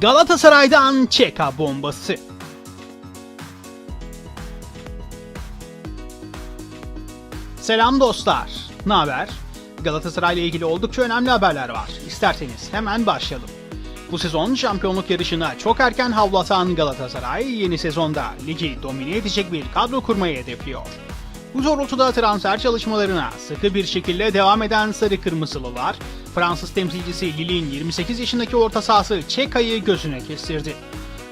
Galatasaray'dan Çeka bombası. Selam dostlar. Ne haber? Galatasaray ile ilgili oldukça önemli haberler var. İsterseniz hemen başlayalım. Bu sezon şampiyonluk yarışına çok erken havlatan Galatasaray yeni sezonda ligi domine edecek bir kadro kurmayı hedefliyor. Bu doğrultuda transfer çalışmalarına sıkı bir şekilde devam eden Sarı Kırmızılılar, Fransız temsilcisi Lille'in 28 yaşındaki orta sahası Çeka'yı gözüne kestirdi.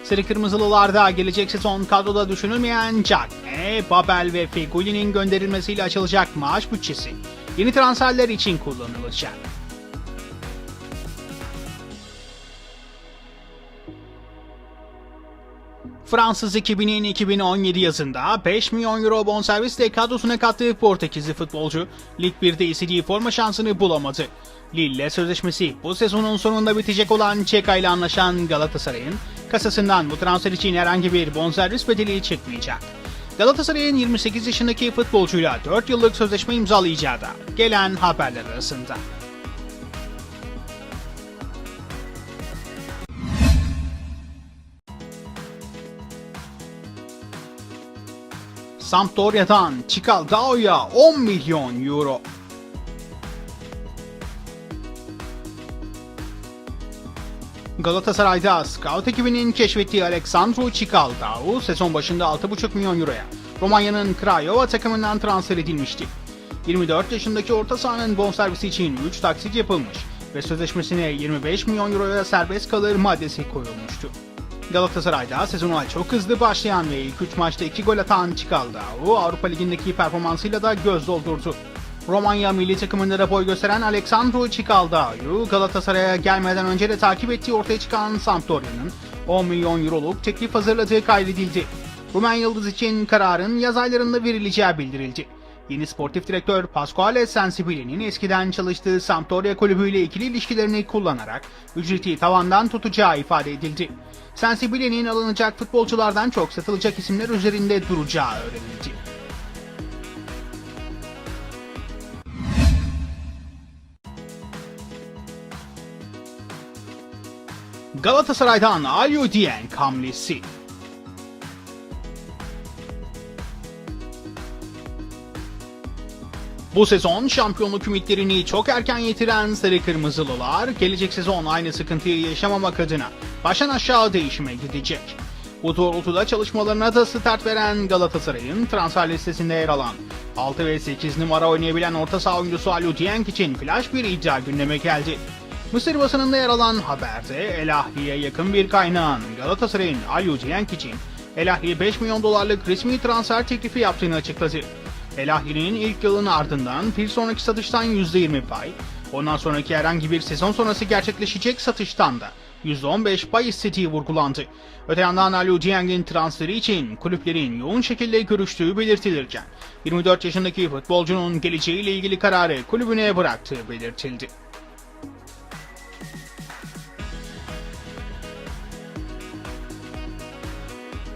Sarı Kırmızılılarda gelecek sezon kadroda düşünülmeyen Cagne, Babel ve Fegoli'nin gönderilmesiyle açılacak maaş bütçesi yeni transferler için kullanılacak. Fransız ekibinin 2017 yazında 5 milyon euro bonservisle kadrosuna kattığı Portekizli futbolcu Lig 1'de istediği forma şansını bulamadı. Lille sözleşmesi bu sezonun sonunda bitecek olan Çeka ile anlaşan Galatasaray'ın kasasından bu transfer için herhangi bir bonservis bedeli çıkmayacak. Galatasaray'ın 28 yaşındaki futbolcuyla 4 yıllık sözleşme imzalayacağı da gelen haberler arasında. Sampdoria'dan Çikaldao'ya 10 milyon euro. Galatasaray'da scout ekibinin keşfettiği Alexandru Çikaldao sezon başında 6,5 milyon euroya Romanya'nın Craiova takımından transfer edilmişti. 24 yaşındaki orta sahanın bonservisi için 3 taksit yapılmış ve sözleşmesine 25 milyon euroya serbest kalır maddesi koyulmuştu. Galatasaray'da sezona çok hızlı başlayan ve ilk 3 maçta 2 gol atan Çikaldao Avrupa Ligi'ndeki performansıyla da göz doldurdu. Romanya milli takımında da boy gösteren Alexandru Çikaldao'yu Galatasaray'a gelmeden önce de takip ettiği ortaya çıkan Sampdoria'nın 10 milyon euroluk teklif hazırladığı kaydedildi. Rumen Yıldız için kararın yaz aylarında verileceği bildirildi. Yeni sportif direktör Pasquale Sensibili'nin eskiden çalıştığı Sampdoria kulübüyle ikili ilişkilerini kullanarak ücreti tavandan tutacağı ifade edildi. Sensibili'nin alınacak futbolculardan çok satılacak isimler üzerinde duracağı öğrenildi. Galatasaray'dan Alio Dieng hamlesi. Bu sezon şampiyonluk ümitlerini çok erken yitiren Sarı Kırmızılılar gelecek sezon aynı sıkıntıyı yaşamamak adına baştan aşağı değişime gidecek. Bu doğrultuda çalışmalarına da start veren Galatasaray'ın transfer listesinde yer alan 6 ve 8 numara oynayabilen orta saha oyuncusu Aliou Dieng için flash bir iddia gündeme geldi. Mısır basınında yer alan haberde El Ahli'ye yakın bir kaynağın Galatasaray'ın Aliou Dieng için El Ahli'ye 5 milyon dolarlık resmi transfer teklifi yaptığını açıkladı. El Ahli'nin ilk yılın ardından bir sonraki satıştan %20 pay, ondan sonraki herhangi bir sezon sonrası gerçekleşecek satıştan da %15 pay istediği vurgulandı. Öte yandan Aliou Dieng'in transferi için kulüplerin yoğun şekilde görüştüğü belirtilirken 24 yaşındaki futbolcunun geleceğiyle ilgili kararı kulübüne bıraktığı belirtildi.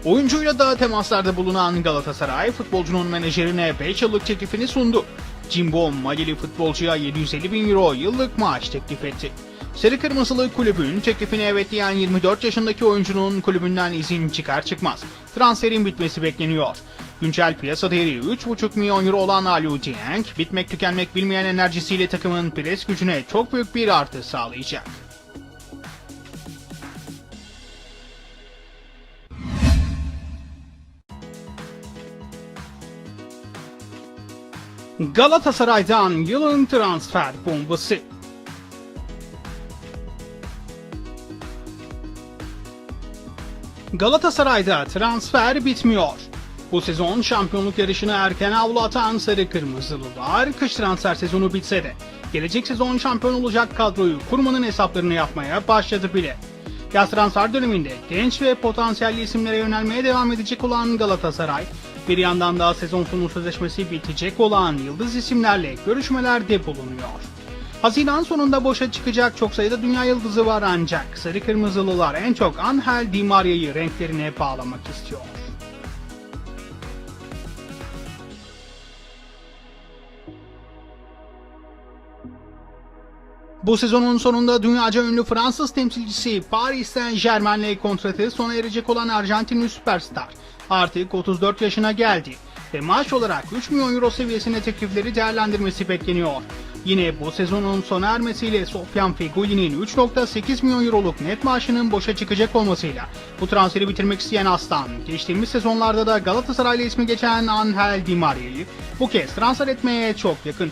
Oyuncuyla da temaslarda bulunan Galatasaray futbolcunun menajerine 5 yıllık teklifini sundu. Jimbo Malili futbolcuya 750 bin euro yıllık maaş teklif etti. Sarı Kırmızılı kulübün teklifine evet diyen 24 yaşındaki oyuncunun kulübünden izin çıkar çıkmaz. Transferin bitmesi bekleniyor. Güncel piyasa değeri 3,5 milyon euro olan Aliou Dieng, bitmek tükenmek bilmeyen enerjisiyle takımın pres gücüne çok büyük bir artı sağlayacak. Galatasaray'dan yılın transfer bombası. Galatasaray'da transfer bitmiyor. Bu sezon şampiyonluk yarışına erken avlu atan Sarı Kırmızılılar kış transfer sezonu bitse de gelecek sezon şampiyon olacak kadroyu kurmanın hesaplarını yapmaya başladı bile. Yaz transfer döneminde genç ve potansiyelli isimlere yönelmeye devam edecek olan Galatasaray, bir yandan da sezon sonu sözleşmesi bitecek olan yıldız isimlerle görüşmelerde bulunuyor. Haziran sonunda boşa çıkacak çok sayıda dünya yıldızı var ancak Sarı Kırmızılılar en çok Angel Di Maria'yı renklerine bağlamak istiyor. Bu sezonun sonunda dünyaca ünlü Fransız temsilcisi Paris Saint Germain'le kontratı sona erecek olan Arjantinli süperstar artık 34 yaşına geldi ve maaş olarak 3 milyon euro seviyesinde teklifleri değerlendirmesi bekleniyor. Yine bu sezonun sona ermesiyle Sofyan Feghouni'nin 3.8 milyon euroluk net maaşının boşa çıkacak olmasıyla bu transferi bitirmek isteyen Aslan, geçtiğimiz sezonlarda da Galatasaray'la ismi geçen Angel Di Maria'yı bu kez transfer etmeye çok yakın.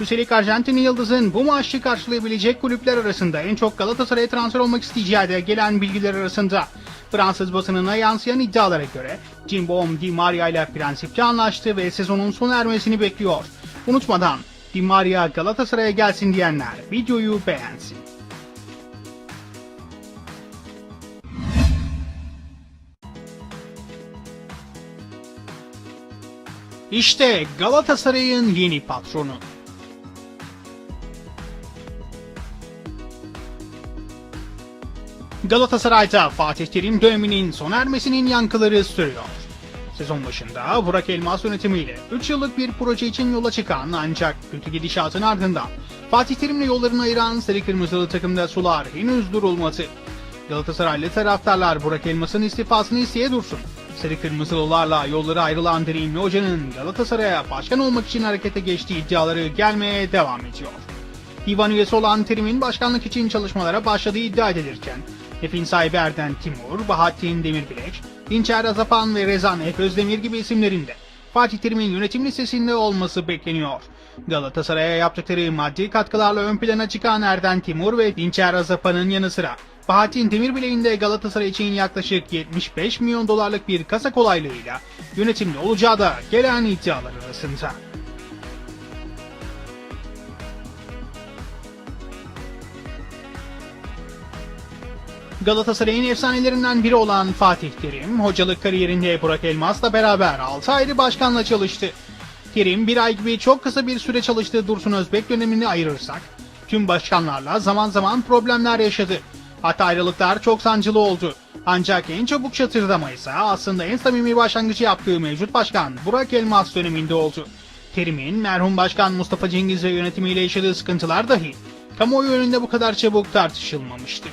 Üstelik Arjantinli Yıldız'ın bu maaşı karşılayabilecek kulüpler arasında en çok Galatasaray'a transfer olmak isteyeceği de gelen bilgiler arasında. Fransız basınına yansıyan iddialara göre Cimbom Di Maria ile prensipçe anlaştı ve sezonun sona ermesini bekliyor. Unutmadan Di Maria Galatasaray'a gelsin diyenler videoyu beğensin. İşte Galatasaray'ın yeni patronu. Galatasaray'da Fatih Terim döneminin sona ermesinin yankıları sürüyor. Sezon başında Burak Elmas yönetimiyle 3 yıllık bir proje için yola çıkan ancak kötü gidişatın ardından Fatih Terim'le yollarını ayıran Sarı Kırmızılı takımda sular henüz durulmadı. Galatasaraylı taraftarlar Burak Elmas'ın istifasını isteye dursun. Sarı Kırmızılılarla yolları ayrılan Dirimli Hoca'nın Galatasaray'a başkan olmak için harekete geçtiği iddiaları gelmeye devam ediyor. Divan üyesi olan Terim'in başkanlık için çalışmalara başladığı iddia edilirken, Efin sahibi Erden Timur, Bahattin Demirbilek, Dinçer Azapan ve Rezan Efe Özdemir gibi isimlerin de Fatih Terim'in yönetim listesinde olması bekleniyor. Galatasaray'a yaptıkları maddi katkılarla ön plana çıkan Erden Timur ve Dinçer Azapan'ın yanı sıra Bahattin Demirbilek'in de Galatasaray için yaklaşık 75 milyon dolarlık bir kasa kolaylığıyla yönetimde olacağı da gelen iddialar arasında. Galatasaray'ın efsanelerinden biri olan Fatih Terim, hocalık kariyerinde Burak Elmas'la beraber 6 ayrı başkanla çalıştı. Terim bir ay gibi çok kısa bir süre çalıştığı Dursun Özbek dönemini ayırırsak, tüm başkanlarla zaman zaman problemler yaşadı. Hatta ayrılıklar çok sancılı oldu. Ancak en çabuk çatırdama ise aslında en samimi başlangıcı yaptığı mevcut başkan Burak Elmas döneminde oldu. Terim'in merhum başkan Mustafa Cengiz ve yönetimiyle yaşadığı sıkıntılar dahi kamuoyu önünde bu kadar çabuk tartışılmamıştı.